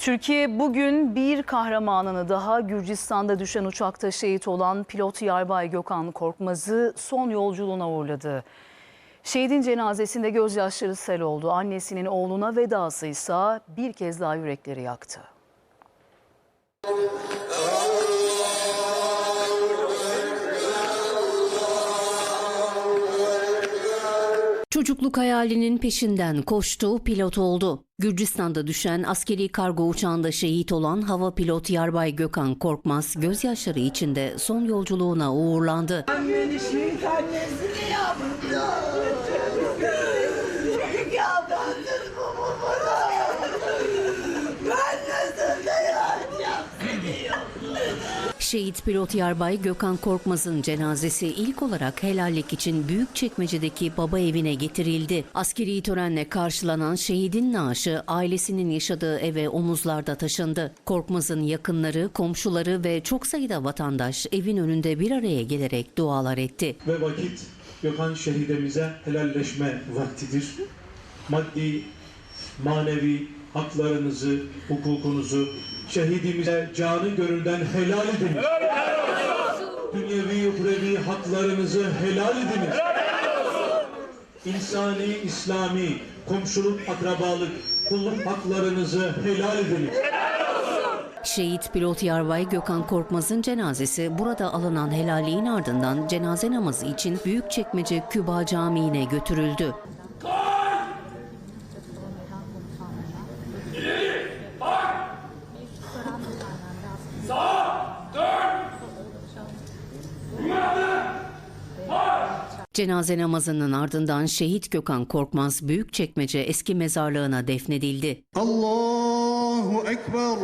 Türkiye bugün bir kahramanını daha Gürcistan'da düşen uçakta şehit olan pilot Yarbay Gökhan Korkmaz'ı son yolculuğuna uğurladı. Şehidin cenazesinde gözyaşları sel oldu. Annesinin oğluna vedası ise bir kez daha yürekleri yaktı. Çocukluk hayalinin peşinden koştu, pilot oldu. Gürcistan'da düşen askeri kargo uçağında şehit olan hava pilot Yarbay Gökhan Korkmaz gözyaşları içinde son yolculuğuna uğurlandı. Beni şehit annesini yaptı. Şehit pilot Yarbay Gökhan Korkmaz'ın cenazesi ilk olarak helallik için Büyükçekmece'deki baba evine getirildi. Askeri törenle karşılanan şehidin naaşı ailesinin yaşadığı eve omuzlarda taşındı. Korkmaz'ın yakınları, komşuları ve çok sayıda vatandaş evin önünde bir araya gelerek dualar etti. ve vakit Gökhan şehidimize helalleşme vaktidir. Maddi, manevi haklarınızı, hukukunuzu şehidimize canı gönülden helal ediniz. Dünyevi, uhrevi haklarınızı helal ediniz. İnsani, İslami, komşuluk, akrabalık, kulluk haklarınızı helal ediniz. Şehit pilot Yarbay Gökhan Korkmaz'ın cenazesi burada alınan helalliğin ardından cenaze namazı için Büyükçekmece Küba Camii'ne götürüldü. Cenaze namazının ardından şehit Gökhan Korkmaz Büyükçekmece eski mezarlığına defnedildi. Allahu Ekber.